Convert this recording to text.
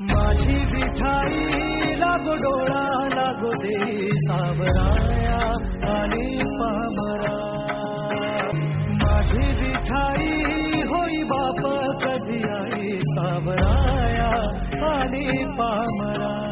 माझी विठाई लागो डोळा लागो दे सावराया आणि पामरा. माझी विठाई होई बाप कधी आई सावराया आणि पामरा.